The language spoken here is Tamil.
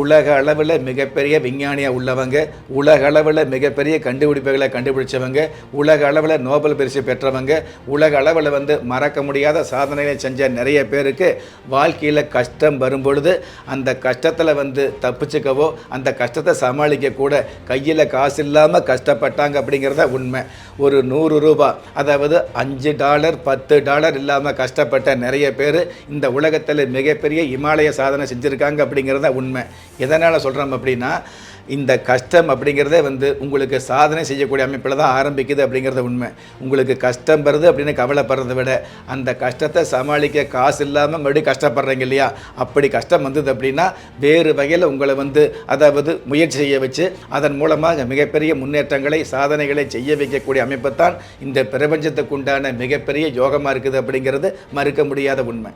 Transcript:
உலக அளவில் மிகப்பெரிய விஞ்ஞானியாக உள்ளவங்க உலக அளவில் மிகப்பெரிய கண்டுபிடிப்புகளை கண்டுபிடிச்சவங்க உலக அளவில் நோபல் பரிசு பெற்றவங்க உலக அளவில் வந்து மறக்க முடியாத சாதனைகளை செஞ்ச நிறைய பேருக்கு வாழ்க்கையில் கஷ்டம் வரும் பொழுது அந்த கஷ்டத்தில் வந்து தப்பிச்சுக்கவோ அந்த கஷ்டத்தை சமாளிக்க கூட கையில் காசு இல்லாமல் கஷ்டப்பட்டாங்க அப்படிங்கிறத உண்மை. ஒரு நூறு ரூபா அதாவது அஞ்சு டாலர் பத்து டாலர் இல்லாமல் கஷ்டப்பட்ட நிறைய பேர் இந்த உலகத்தில் மிகப்பெரிய இமாலய சாதனை செஞ்சுருக்காங்க அப்படிங்கிறத உண்மை. எதனால் சொல்கிறோம் அப்படின்னா இந்த கஷ்டம் அப்படிங்கிறதே வந்து உங்களுக்கு சாதனை செய்யக்கூடிய அமைப்பில் தான் ஆரம்பிக்குது அப்படிங்கிறத உண்மை. உங்களுக்கு கஷ்டம் வருது அப்படின்னு கவலைப்படுறதை விட அந்த கஷ்டத்தை சமாளிக்க காசு இல்லாமல் மறுபடியும் கஷ்டப்படுறீங்க இல்லையா? அப்படி கஷ்டம் வந்தது அப்படின்னா வேறு வகையில் உங்களை வந்து அதாவது முயற்சி செய்ய வச்சு அதன் மூலமாக மிகப்பெரிய முன்னேற்றங்களை சாதனைகளை செய்ய வைக்கக்கூடிய அமைப்பு தான் இந்த பிரபஞ்சத்துக்கு உண்டான மிகப்பெரிய யோகமாக இருக்குது அப்படிங்கிறது மறுக்க முடியாத உண்மை.